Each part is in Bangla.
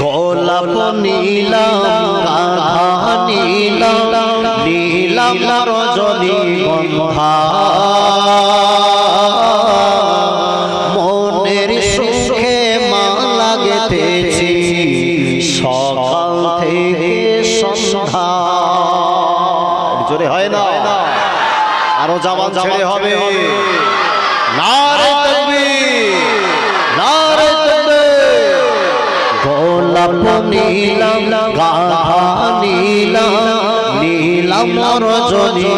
গোলাপ নীলা গাধা নীলাম রজনী গন্ধা আমর যদি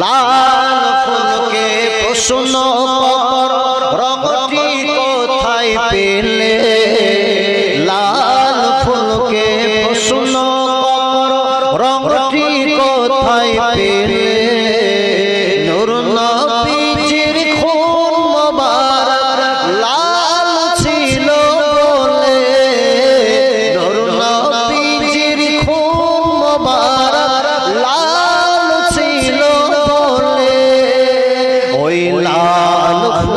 লাল ফুলকে প্রশ্ন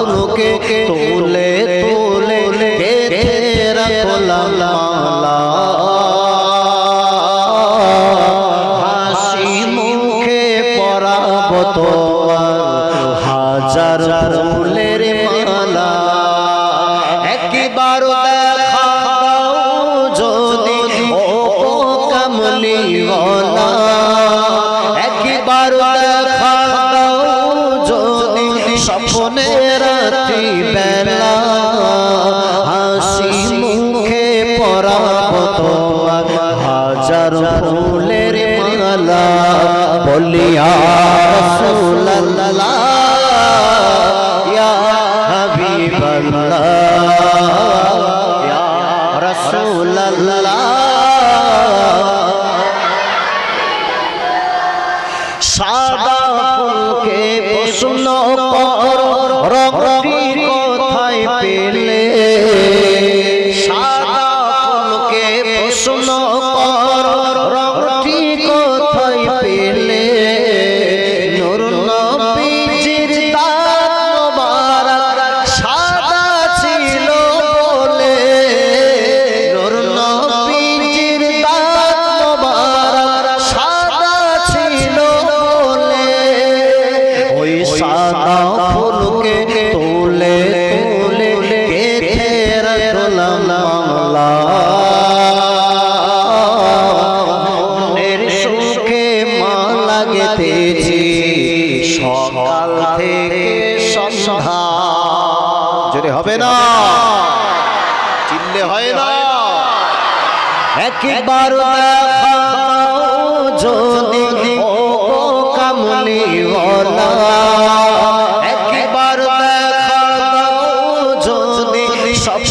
lo que tú বলিয়া রসুল্লাহ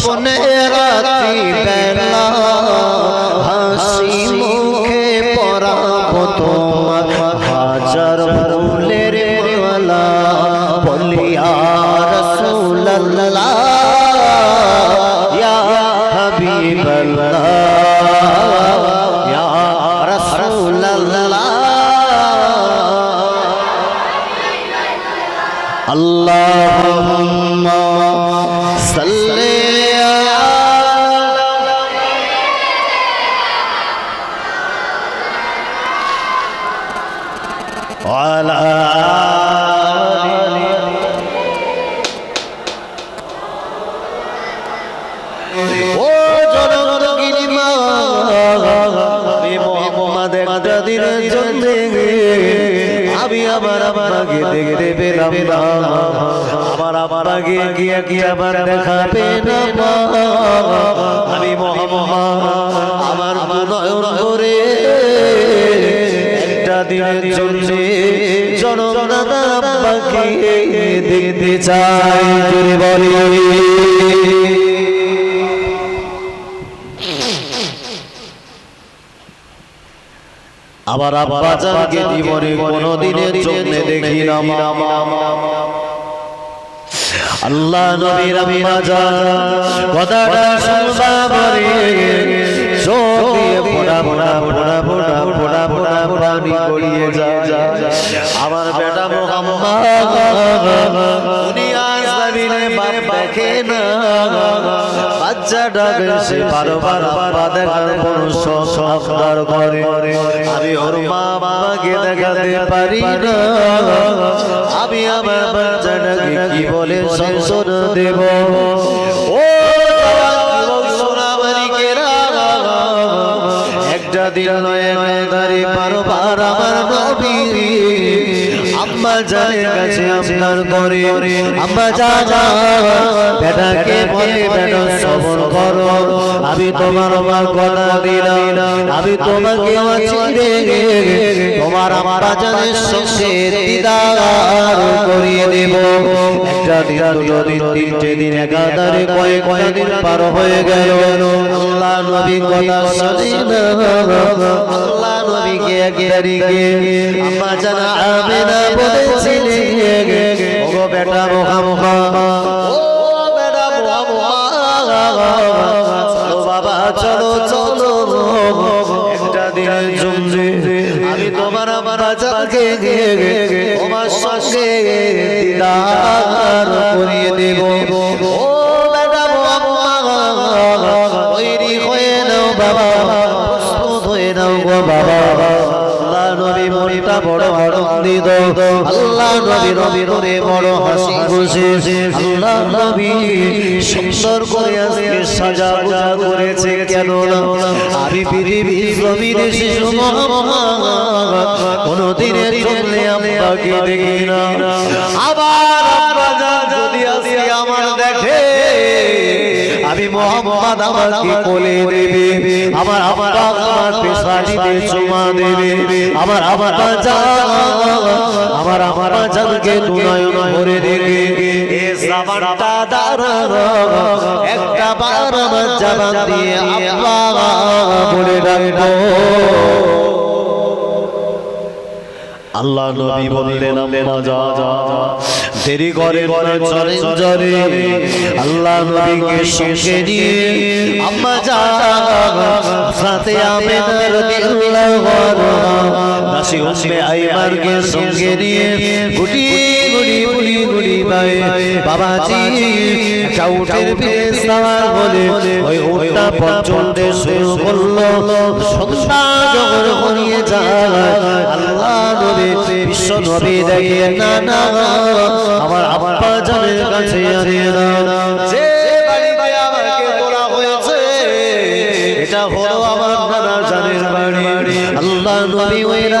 স্বপ্নের আমার আগে দেখতে পেলাম না। আমার আমার আগে গিয়া গিয়া আবার দেখা পেলাম আমি মহামহা আমার নয়ন করে একটা দিনের জন্য জনদাদা বাকি দেখতে চাই। বলি। আবার আব্বা জানকে জীবনে কোনদিনের জন্য দেখি না আল্লাহ নবীর আম্মা জান কথাটা শুনবা পরে চোখ ফোড়া ফোড়া ফোড়া ফোড়া ফোড়া ফোড়া পানি গড়িয়ে যায়। আমার বেটা মোহাম্মদ দুনিয়া বাপ দেখে না। বাচ্চাটাকে সে বারবার বাবা দেখার কোনো সংস্কার করে আমি ওর মা বাবাকে দেখাতে পারি না আমি আমার বাচ্চাটাকে কি বলে শাসন দেব ও একটা দিন নয় আম্মা জানের কাছে আপনার করে আম্মা যা যা বেটাকে বলে বেটা সবর করো। আমি তোমার আমার কথা দিলাম। আমি তোমাকে তোমার আমার জানের সঙ্গে দিদার করিয়ে দেব। একটা দিন দুটো দিন তিনটে দিন একাধারে কয়েক কয়েক দিন পার হয়ে গেল। আল্লাহ নবী কথা শুনি আল্লাহ নবীকে একে আম্মা জানা আমেনা বলেছিলেন ওগো বেটা মোহা মোহা ও বেটা মোহা মোহা চলো বাবা চলো চলো। একটা দিনের জন্য আমি তোমার আমার বাচ্চাকে তোমার সঙ্গে দিদার করিয়ে দেব। আল্লাহ নবী নবী নবী বড় হাসি। খুশি আল্লাহ নবী সুন্দর করে আজকে সাজা গুজা করেছে কেন না? আমি পৃথিবীর জমিনে শিশু কোন জন্য আমাকে দেখি না। আবার মোহাম্মদ আমাকে কোলে দেবে। আমার আমার আমার পেশানিতে চুমা দেবে। আমার আমার বাজা আমার আমার বাজানকে দুনয়ন ভরে দেবে। এ জামানটা দাঁড়ানো একটা বার আমার জামান দিয়ে আব্বা বলে ডাকবো। আল্লাহ নবী বললেন আম্মা যা যা দেরি করে করে চলে জরে আল্লাহ নবীকে সঙ্গে নিয়ে আম্মা যা সাথে আমেনা রাদিয়াল্লাহু আনহা নাসি উম্মে আইমারকে সঙ্গে নিয়ে গুটি গুটি গুটি গুটি ভাই বাবাজি চাউটের পিঠে সাওয়ার বলে ওই উটটা পথ শুরু করল। সন্ধ্যা যখন হয়ে যায় আল্লাহ নবী বিশ্ব নবী দেখে না না আমার আব্বা জানের কাছে আরে না।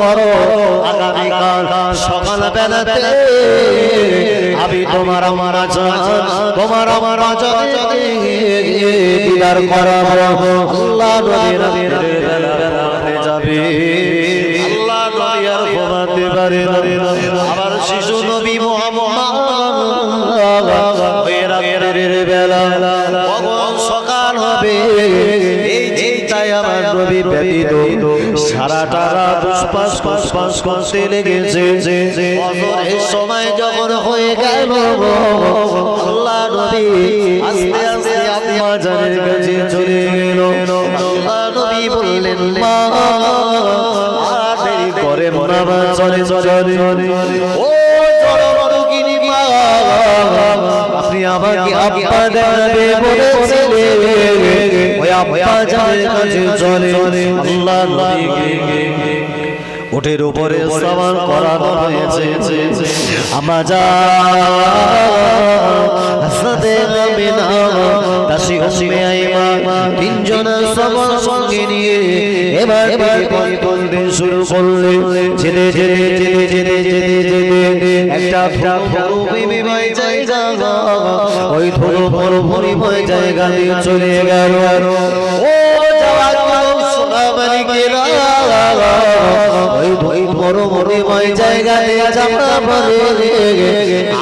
করো। আগামীকাল সকাল বেলাতে আমি তোমার আমার আচার তোমার আমার আচার দিদার করাবো আল্লাহ বেলাতে যাবে। আল্লাহ নবী আর ঘুমাতে পারে আবার শিশু নবী মোহাম্মদ বেলা সকাল হবে। এই চিন্তায় আমার নবী ব্যতীত সারাটা রাত উসপাস পাস করতে লেগেছে সময় যখন হয়ে গেল আল্লাহ নবী আস্তে আস্তে আম্মা জানের কাছে চলে গেল আল্লাহ নবী বললেন মা দেরি করে বাবা চলে চলে ও জড় রোগিনী মা আমাকে আব্বা দেখাবে বলেছিলে ওই আব্বা জানের কাছে চলে আল্লাহ নবীকে ওঠের উপরে সবার করানো হয়েছে। আমা যা হাসতে হাসনাতে আমিনা দাসী উম্মে আইমা তিনজন সবার সঙ্গে নিয়ে এবার পথ বলতে শুরু করলে ছেলে ছেলে ছেলে ছেলে ছেলে একটা ধরো বিময় জায়গা ওই ধরো বড় ভরিময় জায়গা দিয়ে চলে গেল ও যাওয়ার সোনামানি গেলা ওই ওই বড় মরিময় জায়গায় যাবা বলে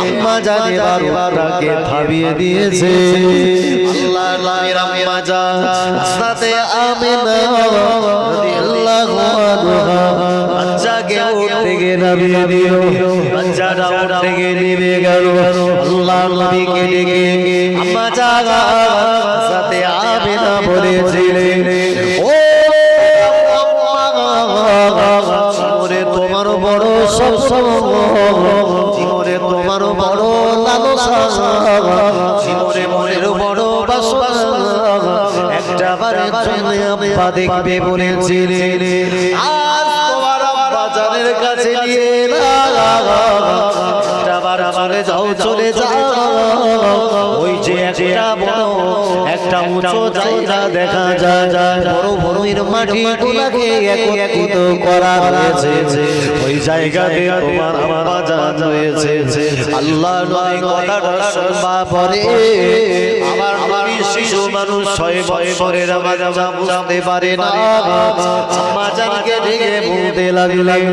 আম্মা জানে বারোটাকে থামিয়ে দিয়েছে আল্লাহ নামের আম্মা জান সাথে আমিনা রাদিয়াল্লাহু আনহা বাচ্চাকে উঠতে নামিয়ে দিও। উঠতে গিয়ে নেমে গেল। আল্লাহ নবীকে ডেকে আম্মা জান সাথে আমিনা বলেছিলেন ও জীবনে তোমার বড় জীবনে তোমার বড় লালসা। জীবনে মনের বড় বাসনা। একটা বারে আব্বা দেখবে বলেছিলেন কাছে নিয়ে একটা বার চলে যাও চলে যাও। ওই যে একটা বড় একটা উঁচু জায়গা দেখা যায়। বড় ভূমির মাটি গুলাকে একত্রিত করা হয়েছে ওই জায়গাতে তোমার আব্বা জান রয়েছে আল্লাহ নবী কথাটা শুনবা পরে আমার নবী শিশু মানুষ ছয় বছরের আমার বুঝতে পারে না। আম্মা জানকে ডেকে বলতে লাগলেন।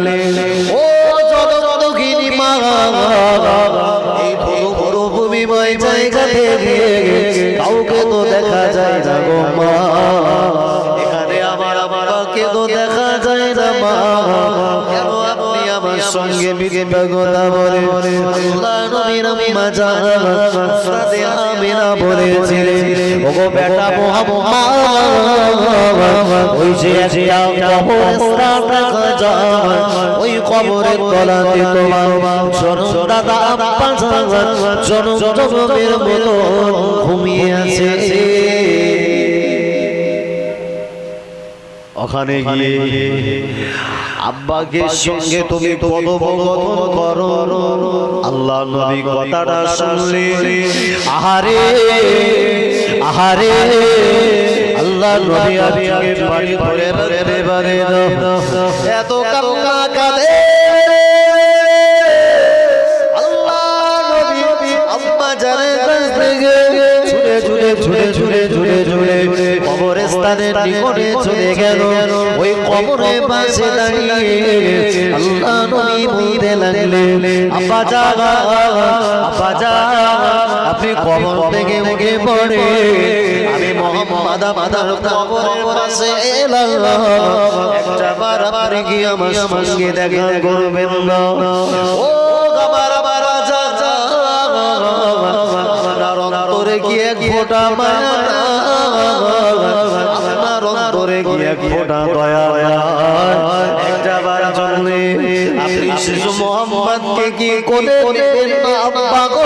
ও এই বড় বড় ভূমিময় জায়গা থেকে কাউকে তো দেখা যায় না গো মা। এখানে আমার আমাকে তো দেখা যায় না মা। কেন আপনি আমার সঙ্গে বিগে কথা বলে আল্লাহ নবীর আম্মা জান সাথে আমিনা বলেছিলেন ওগো বেটা মোহাম্মদ ওই যে একটা কবরস্থান রাখা যায় ওই কবরের তলাতে তোমার জনম দাদা আব্বা জান জনম জনমের মতো ঘুমিয়ে আছে ওখানে গিয়ে আব্বাকে সঙ্গে তুমি কথোপকথন করো আল্লাহ নবী কথাটা শুনলে আহারে আহারে আল্লাহ নবী আজকে বাড়ি ধরে বারে এত কান্না কাঁদে ছুটে ছুটে ছুটে ছুটে কবরস্থানের নিকটে চলে গেল ওই কবরের পাশে দাঁড়িয়ে আল্লাহ নবী বলতে লাগলেন আব্বা জাগা আব্বা জাগা আপনি কবর থেকে উঠে পড়ে, আমি মোহাম্মদ আমাদের কবরের পাশে এলাম। একটা বার আপনি কি আমার সঙ্গে দেখা করবেন না। ও আমার আমার রাজা অন্তরে গিয়ে ফোঁটা মায়া ফোঁটা দয়া একটা জন্য আপনি শিশু মোহাম্মদকে কি কোলে নেবেন না আব্বা গো?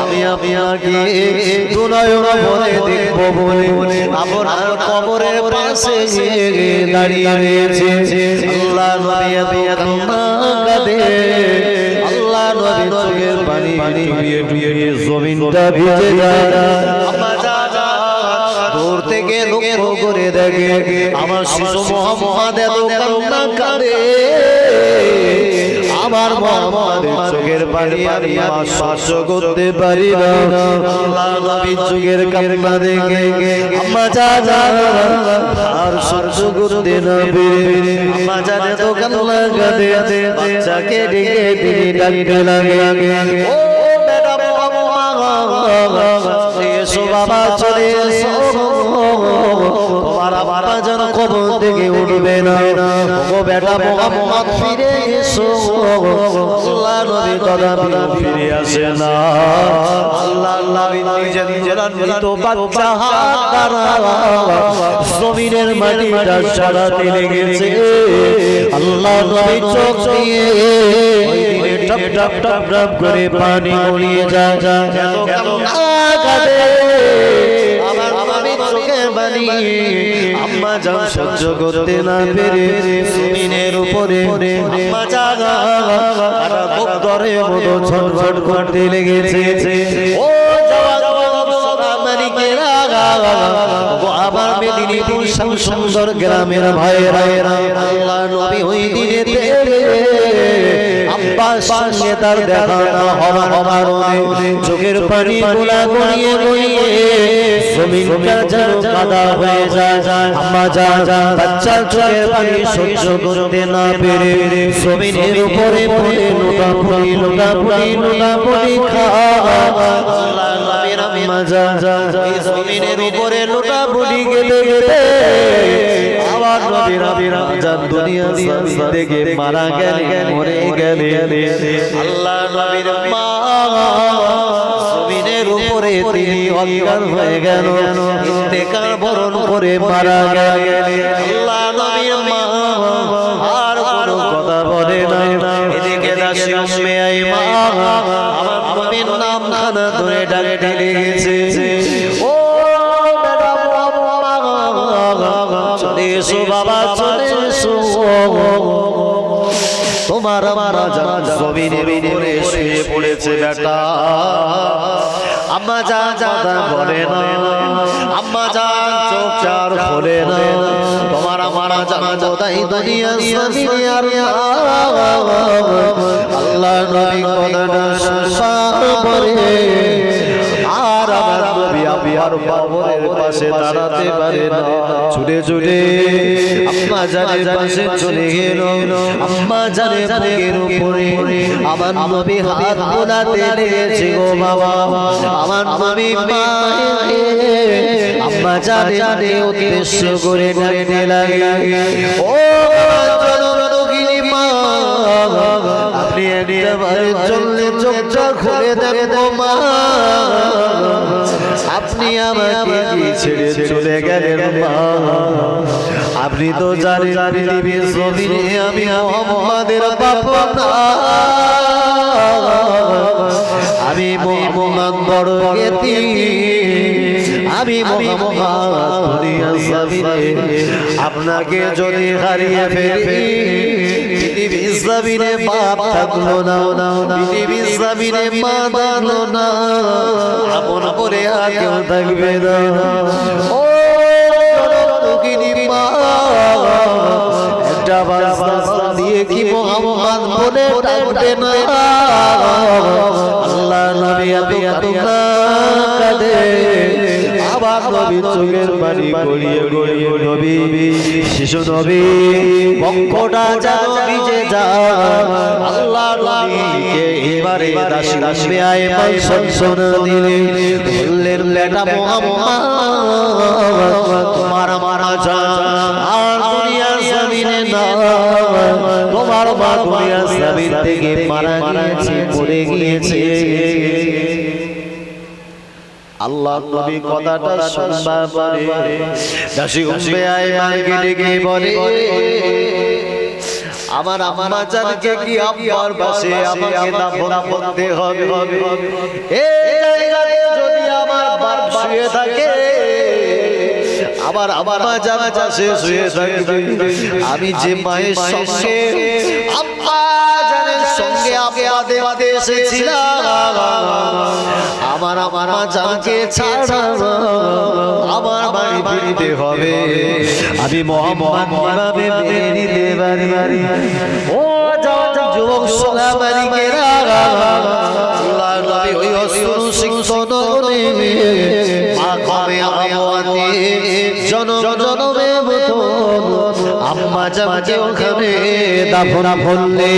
আমি আপনাকে দুনয়ন ভরে দেখব বলে আপনার কবরের পাশে দাঁড়িয়ে রয়েছে। আল্লাহ নবী এত কাঁদে আল্লাহ নবী চোখের পানি টুয়ে টুয়ে জমিনটা ভিজে যায়। আম্মা জানা দূর থেকে করে দেখে। আমার শিশু মোহাম্মদ এত কান্না কাঁদে। আমার মোহাম্মদের চোখের পানি আমি আর শ্বাস করতে পারি না। আল্লাহ নবীর চোখের কান্না দেখে। আম্মা জানা আর সহ্য করতে না পেরে। আম্মা জানে তো কান্না কাঁদে। বাচ্চাকে ডেকে তিনি ডাকতে লাগে। ও বেটা বাবা, চলে এসো। থেকে উঠবে না। ও বেটা মোহাম্মদ ফিরে এসো। আল্লাহ নবী ফিরে আসে না। আল্লাহ নবী নিজে নিজের মৃত বাচ্চা হাত দ্বারা জমিনের মাটিটা সারাতে লেগেছে। আল্লাহ নবী চোখ দিয়ে টপ টপ টপ টপ করে পানি গড়িয়ে যায়। এত বানি আম্মা জান সহ্য করতে না পেরে জমিনের উপরে আম্মা জাগা বুক ধরে মতো ছটফট করতে লেগেছে। ও আমার মেদিনীপুর সুন্দর গ্রামের ভাইয়েরা। আল্লাহ নবী ওই দিনে সঙ্গে তার দেখা না হওয়ার কারণে চোখের পানি গোলা গড়িয়ে গড়িয়ে জমিনটা যেন কাদা হয়ে যায় আম্মা যা যা বাচ্চার চোখের পানি সহ্য করতে না পেরে জমিনের উপরে পড়ে লোটা পড়ি লোটা পড়ি লোটা পড়ি খা আম্মা যা যা জমিনের উপরে লোটা পড়ি গেলে গেলে আবার নবীর নবীর জান দুনিয়া থেকে মারা গেলে মরে গেলে আল্লাহ নবীর মা জমিনের উপরে তিনি অজ্ঞান হয়ে গেল ইন্তেকাল বরণ করে মারা গেলে আল্লাহ নবীর মা আর কোনো কথা বলে না এদিকে দাসী উম্মে আই মা আমার নবীর নাম খানা ধরে ডাকে তোমার আমার জমিনের উপরে শুয়ে পড়েছে বেটা। আম্মা যা যা বলে না। আম্মা যা চোখ চার খোলে না। তোমার আমার জানা কোথায় দুনিয়া জমিনে আর আল্লাহ নবী কথাটা আমার বাবরের পাশে দাঁড়াতে পারে না। ছুটে ছুটে আম্মা জানের পাশে চলে গেল। আম্মা জানে বুকের উপরে আমার নবী হাত বোলাতে লেগেছে গো বাবা। আমার নবী আম্মা জানে জানে উদ্দেশ্য করে ডাকতে লাগে। ও আপনি একবার চললে চোখটা খুলে দেন মা। আপনি আমাকে ছেড়ে চলে গেলেন মা। আপনি তো জানেন পৃথিবীর জমিনে আমি মোহাম্মদের বাবা না আমি মোহাম্মদ বড় আমি আপনাকে যদি হারিয়ে ফেলি পৃথিবীর জমিনে বাপ থাকল না। পৃথিবীর জমিনে মা না। আপন করে আর কেউ থাকবে না। ও মা। একটা বাস্তা দিয়ে কি মোহাম্মদ বলে ডাকবে না? আল্লাহ নবী কাঁদে আবার নবী চোখের পানি গড়িয়ে গড়িয়ে নবী শিশু নবী বক্ষটা যেন ভিজে যা আল্লাহ নবীকে এবারে দাসী দাসী আয় পাই সন্সন দিলে বললেন বেটা মোহাম্মদ। তোমার মারা যা আর দুনিয়ার জমিনে না। তোমার মা দুনিয়ার জমিন থেকে মারা গিয়েছে পড়ে গিয়েছে। আল্লাহ নবী কথাটা শুনবার পরে দাসী উম্মে বলে আমার আম্মা জানকে কি আব্বার পাশে আমাকে দাফন করতে হবে? এই জায়গাতে যদি আমার বাপ শুয়ে থাকে আবার আবার জান শুয়ে থাকবে আমি যে মায়ের সঙ্গে আব্বা! সঙ্গে আব্বা দেওয়াতে এসেছিলাম। আমার আমার জানকে ছাড়া আমার বাড়ি ফিরতে হবে। আমি মোহাম্মদ কীভাবে মেনে নিতে পারি। ও যুবক সোনা বাড়িকে জামাকে ওখানে দাফন ভরলে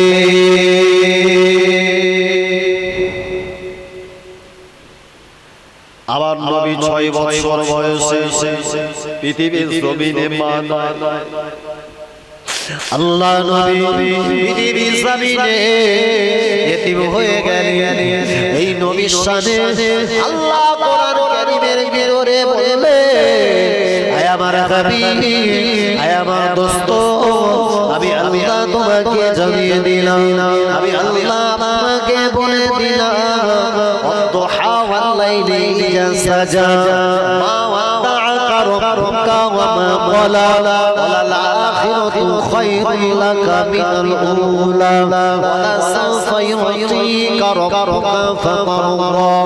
আবার নবী ছয় বছর বয়সে পৃথিবীর জমিনে আল্লাহ নবী পৃথিবীর জমিনে এতিম হয়ে গেলেন। এই নবীর আল্লাহ কোরআন কারীমের ভিতরে আমার হাবি আমার দোস্ত, আমি আল্লাহ তোমাকে জানিয়ে দিলাম, আমি আল্লাহ তোমাকে বলে দিলাম সাজা মা ওয়া তা'কা রব্বুকা ওয়া মা وما قلى وللآخرة خير لك من الأولى ولسوف يعطيك ربك فترضى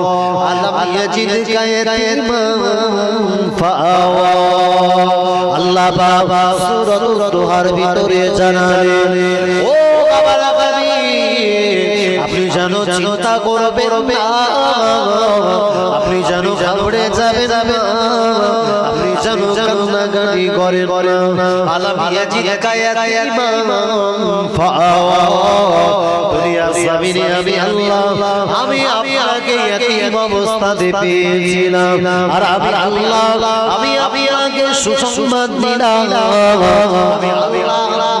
ألم يجدك يتيما فآوى আল্লাহ বাবা সুরত দোহার ভিতরে জানালেন ও বাবা লাগাবি আপনি যেন চিন্তা করবেন না আপনি যেন ঘাবড়ে যাবে না আপনি যেন কান্নাকাটি করে আলাম ইয়াজিদকা দুনিয়া সাবিনে আমি আল্লাহ, আমি আপনাকে ইয়াতিম অবস্থাতে পেয়েছিলাম আর আমি আল্লাহ, আমি আপনাকে সুসংবাদ দিলাম। আমি আল্লাহ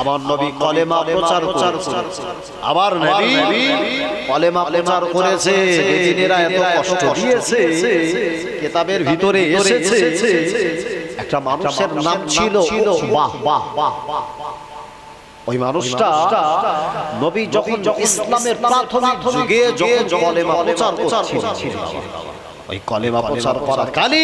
আমার নবী কলেমা প্রচার প্রচার আবার নবী কলেমা প্রচার করেছে। জিনেরা এত কষ্ট দিয়েছে কিতাবের ভিতরে এসেছে। একটা মানুষের নাম ছিল বাহ বাহ বাহ ওই মানুষটা নবী যখন ইসলামের প্রাথমিক যুগে যখন কলেমা প্রচার করছিল ওই কলেমা প্রচার করা কালী